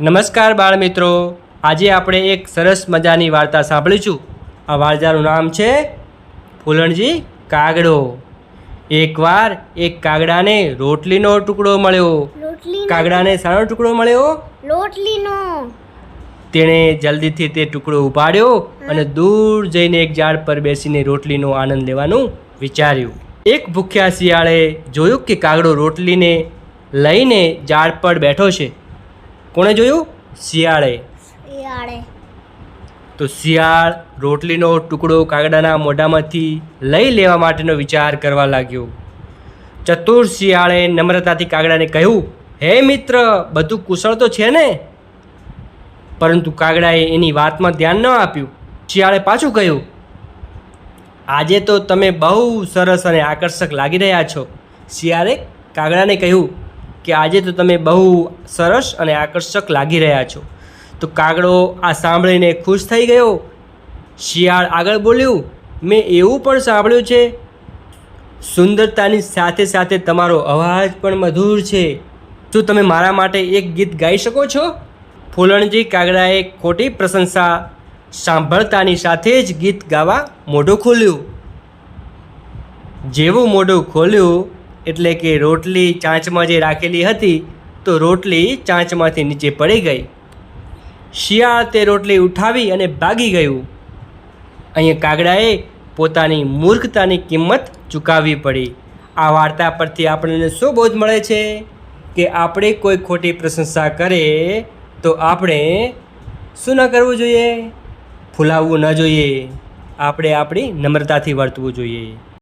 નમસ્કાર બાળ મિત્રો આજે આપણે એક સરસ મજાની વાર્તા સાંભળીશું. આ વાર્તાનું નામ છે ફૂલણજી કાગડો. એકવાર એક કાગડાને રોટલીનો ટુકડો મળ્યો. કાગડાને સારો ટુકડો મળ્યો? રોટલીનો. તેણે જલ્દીથી તે ટુકડો ઉપાડ્યો અને દૂર જઈને એક ઝાડ પર બેસીને રોટલીનો આનંદ લેવાનું વિચાર્યું. એક ભૂખ્યા શિયાળે જોયું કે કાગડો રોટલીને લઈને ઝાડ પર બેઠો છે. કોણે જોયું? શિયાળે. શિયાળે. તો શિયાળ રોટલીનો ટુકડો કાગડાના મોઢામાંથી લઈ લેવા માટેનો વિચાર કરવા લાગ્યો. ચતુર શિયાળે નમ્રતાથી કાગડાને કહ્યું હે મિત્ર બધું કુશળ તો છે ને? પરંતુ કાગડાએ એની વાતમાં ધ્યાન ન આપ્યું. શિયાળે પાછું કહ્યું આજે તો તમે બહુ સરસ અને આકર્ષક લાગી રહ્યા છો. શિયાળે કાગડાને કહ્યું કે આજે તો તમે બહુ સરસ અને આકર્ષક લાગી રહ્યા છો. તો કાગડો આ સાંભળીને ખુશ થઈ ગયો? શિયાળ આગળ બોલ્યું, મેં એવું પણ સાંભળ્યું છે, સુંદરતાની સાથે સાથે તમારો અવાજ પણ મધુર છે. શું તમે મારા માટે એક ગીત ગાઈ શકો છો? ફૂલણજી કાગડાએ ખોટી પ્રશંસા સાંભળતાની સાથે જ ગીત ગાવા મોઢું ખોલ્યું. જેવું મોઢું ખોલ્યું એટલે કે રોટલી ચાંચમાં જે રાખેલી હતી, તો રોટલી ચાંચમાંથી નીચે પડી ગઈ. શિયાળ તે રોટલી ઉઠાવી અને ભાગી ગયું. અહીંયા કાગડાએ પોતાની મૂર્ખતાની કિંમત ચૂકવવી પડી. આ વાર્તા પરથી આપણને શું બોધ મળે છે? કે આપણે કોઈ ખોટી પ્રશંસા કરે, તો આપણે શું ન કરવું જોઈએ? ફૂલાવવું ન જોઈએ. આપણે આપણી નમ્રતાથી વર્તવું જોઈએ.